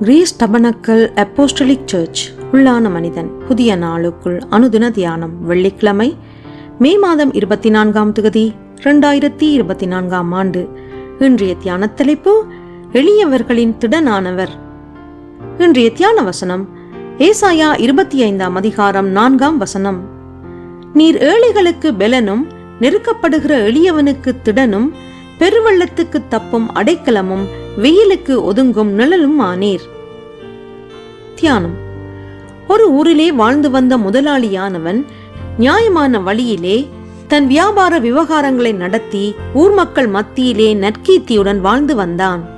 Greece tabernacle apostolic search. உள்ளான மனிதன். புதிய நாளுக்குள் அனுதின தியானம். வெள்ளிக்கிழமை மே மாதம் இருபத்தி நான்காம் தொகுதி இரண்டாயிரத்தி இருபத்தி நான்காம் ஆண்டு. இன்றைய தியான தலைப்பு எளியவர்களின் திடனானவர். இன்றைய தியான வசனம் ஏசாயா இருபத்தி ஐந்தாம் அதிகாரம் நான்காம் வசனம். நீர் ஏழைகளுக்கு பெலனும் நெருக்கப்படுகிற எளியவனுக்கு திடனும் பெருவெள்ளத்துக்கு தப்பும் அடைக்கலமும் வெயிலுக்கு ஒதுங்கும் நிழலும் ஆனீர். தியானம். ஒரு ஊரிலே வாழ்ந்து வந்த முதலாளியானவன் நியாயமான வழியிலே தன் வியாபார விவகாரங்களை நடத்தி ஊர் மக்கள் மத்தியிலே நற்கீர்த்தியுடன் வாழ்ந்து வந்தான்.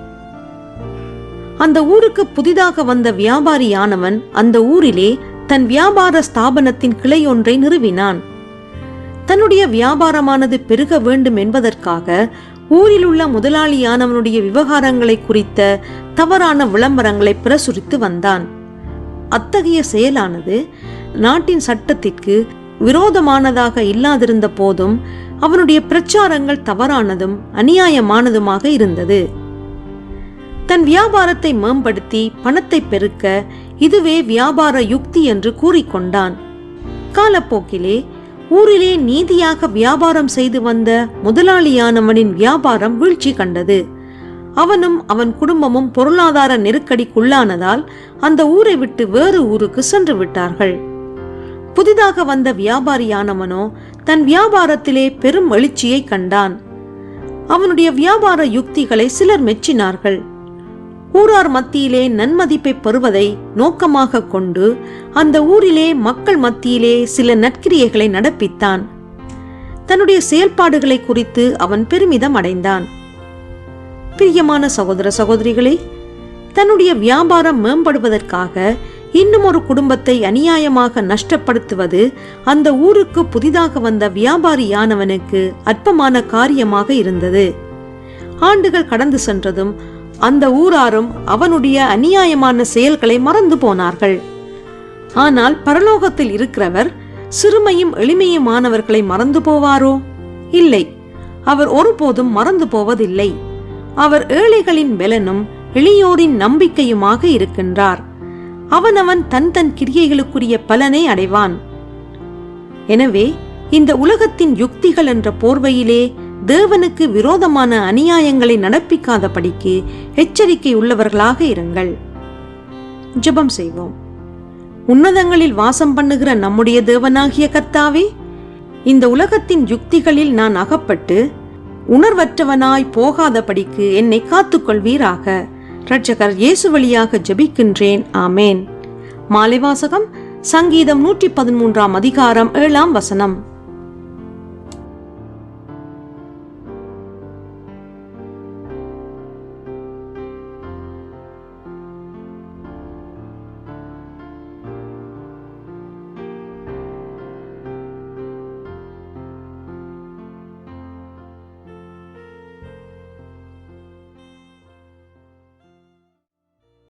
அந்த ஊருக்கு புதிதாக வந்த வியாபாரியானவன் அந்த ஊரிலே தன் வியாபார ஸ்தாபனத்தின் கிளை ஒன்றை நிறுவினான். தன்னுடைய வியாபாரமானது பெருக வேண்டும் என்பதற்காக ஊரில் உள்ள முதலாளியானவனுடைய விவகாரங்களை குறித்த தவறான விளம்பரங்களை பிரசுரித்து வந்தான். அத்தகைய செயலானது நாட்டின் சட்டத்திற்கு விரோதமானதாக இல்லாதிருந்த போதும் அவனுடைய பிரச்சாரங்கள் தவறானதும் அநியாயமானதுமாக இருந்தது. தன் வியாபாரத்தை மேம்படுத்தி பணத்தை பெருக்க இதுவே வியாபார யுக்தி என்று கூறிக்கொண்டான். காலப்போக்கிலே ஊரிலே நீதியாக வியாபாரம் செய்து வந்த முதலாளியானவனின் வியாபாரம் வீழ்ச்சி கண்டது. அவனும் அவன் குடும்பமும் பொருளாதார நெருக்கடிக்குள்ளானதால் அந்த ஊரை விட்டு வேறு ஊருக்கு சென்று விட்டார்கள். புதிதாக வந்த வியாபாரியானவனோ தன் வியாபாரத்திலே பெரும் எழுச்சியை கண்டான். அவனுடைய வியாபார யுக்திகளை சிலர் மெச்சினார்கள். ஊரார் மத்தியிலே நன்மதிப்பை பெறுவதை நோக்கமாக கொண்டு அந்த ஊரிலே மக்கள் மத்தியிலே சில நற்கிரியைகளை நடப்பித்தான். தன்னுடைய செயல்பாடுகளை குறித்து அவன் பெருமிதம் அடைந்தான். பிரியமான சகோதர சகோதரிகளே தன்னுடைய வியாபாரம் மேம்படுவதற்காக இன்னும் ஒரு குடும்பத்தை அநியாயமாக நஷ்டப்படுத்துவது அந்த ஊருக்கு புதிதாக வந்த வியாபாரியானவனுக்கு அற்பமான காரியமாக இருந்தது. ஆண்டுகள் கடந்து சென்றதும் அந்த ஊராரும் அவனுடைய அநியாயமான செயல்களை மறந்து போனார்கள். ஆனால் பரலோகத்தில் இருக்கிறவர் சிறுமையும் எளிமையுமானவர்களை மறந்து போவாரோ? இல்லை. அவர் ஒருபோதும் மறந்து போவதில்லை. அவர் ஏழைகளின் பலனும் எளியோரின் நம்பிக்கையுமாக இருக்கின்றார். அவனவன் தன் தன் கிரியைகளுக்குரிய பலனை அடைவான். எனவே இந்த உலகத்தின் யுக்திகள் என்ற போர்வையிலே தேவனுக்கு விரோதமான அநியாயங்களை நடப்பிக்காதபடிக்கு எச்சரிக்கை உள்ளவர்களாக இருங்கள். ஜெபம் செய்வோம். உன்னதங்களில் வாசம் பண்ணுகிற நம்முடைய தேவனாகிய கர்த்தாவே இந்த உலகத்தின் யுக்திகளில் நான் அகப்பட்டு உணர்வற்றவனாய் போகாதபடிக்கு என்னை காத்துக்கொள்வீராக. இரட்சகர் இயேசு வழியாக ஜெபிக்கின்றேன். ஆமேன். மாலைவாசகம் சங்கீதம் நூற்றி பதிமூன்றாம் அதிகாரம் ஏழாம் வசனம்.